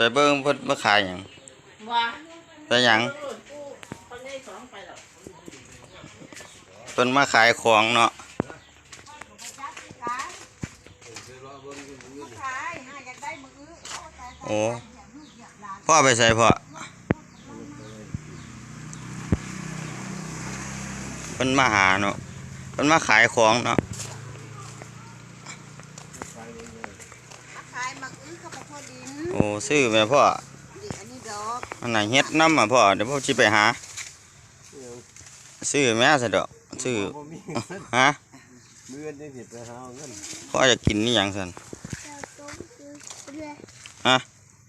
ไปเบิ่งเพิ่นมาขายหยังว่าแต่หยังกูคนได้สองไปแล้วเพิ่นมาขายของเนาะขายหาอยากได้มืออื้อเอาแต่โอ้พ่อไปใส่พ่อเพิ่นมาหาเนาะเพิ่นมาขายของเนาะ ขายมักอื้อกับพอดิน โอ้ซื้อแม่พ่อดิอันนี้ดอกอันไหนเฮ็ดน้ำอะพ่อเดี๋ยวพ่อสิไปหา ซื้อแม่ซะดอกซื้อบ่มีฮะเมื่อนได้ผิดไปหาเอาเงินพ่ออยากกินนี่หยังซั่น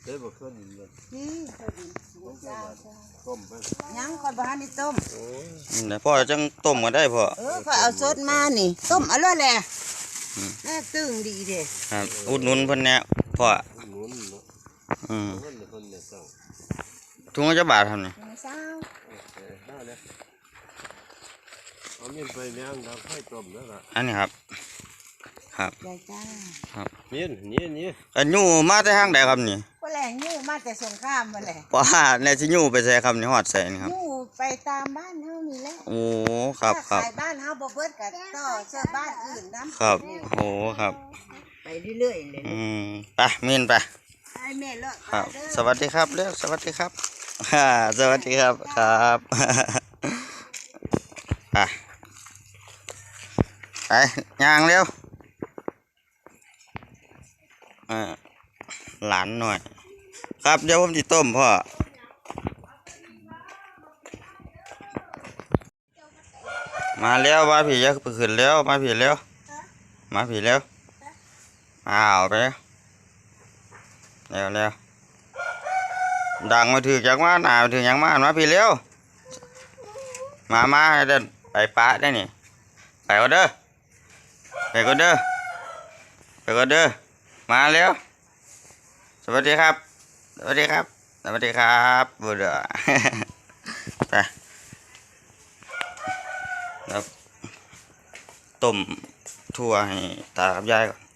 ได้บ่เคยกินเลยนี่พอดินหัวเจ้าต้มไปยังก่อนบ่ทันได้ต้มโอ้ยนี่แหละพ่อจังต้มก็ได้พ่อเออพอเอาสดมานี่ต้มเอาเลยแหละอืมแน่ตึงดีเด้ครับอุดหนุนเพิ่นแหน่พ่อหนุนเนาะ อืมเงินเพิ่นเนี่ยสั่งถุงละจะบาททำนี่เศร้าเออห้าเลยเอาเงินไปแม่งดาวไข่ต้มแล้วล่ะอันนี้ครับ ครับใหญ่จ้าเมียนนี่นี่อันยูมาแต่ทางใดครับนี่ก็แหล่งยู่มาแต่สงครามมาแหละว่าในสิยูไปใส่ครับนี่ฮอดใส่นี่ครับยู่ไปตามบ้านเฮานี่แหละโอ้ครับคถ้ารับขายบ้านเฮาบ่เบิดก็ต่อเสื้อบ้านอื่นนํครับโอ้ครับ ไปเรื่อยๆเลย อืมไปมีนไป ให้แม่เลิกครับเด้อสวัสดีครับเร็วสวัสดีครับฮ่าสวัสดีครับครับไปไปย่างเร็วอ่าหลานหน่อย ครับเดี๋ยวผมจะต้มพ่อมาแล้วมาผีจะขึ้นแล้วมาผีแล้วมาผีแล้วมาเอาไปแล้ว เร็วเร็วดังมาถือจากมาหนาถือยังมามาผีเร็วมามาให้เดินไปปะได้นี่ไปก็เด้อไปก็เด้อไปก็เด้อมาเร็วสวัสดีครับ สวัสดีครับ สวัสดีครับบุเดอไปครับต้มทั่วให้ตากับยายก่อน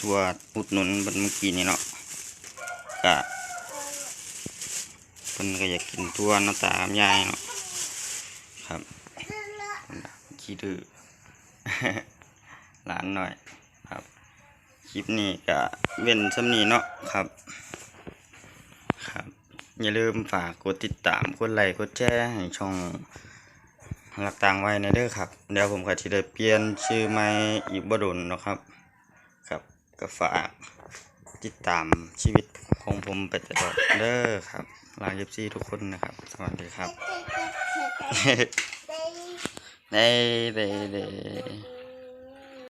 ทั่วอุดหนุนเพิ่นเมื่อกี้นี่เนาะก็เพิ่นก็อยากกินทั่วเนาะตากับยายเนาะครับขี้ดื้อหลานหน่อยครับคลิปนี้ก็เว้นสำนีเนาะครับ ครับ อย่าลืมฝากกดติดตามกดไลค์กดแชร์ให้ช่องหลักต่างไว้ในเด้อครับ เดี๋ยวผมก็จะได้เปลี่ยนชื่อใหม่อีกบ่ดนเนาะครับ ก็ฝากติดตามชีวิตของผมไปตลอดเด้อครับลาเย็บซี่ทุกคนนะครับ สวัสดีครับเด้เด้เด้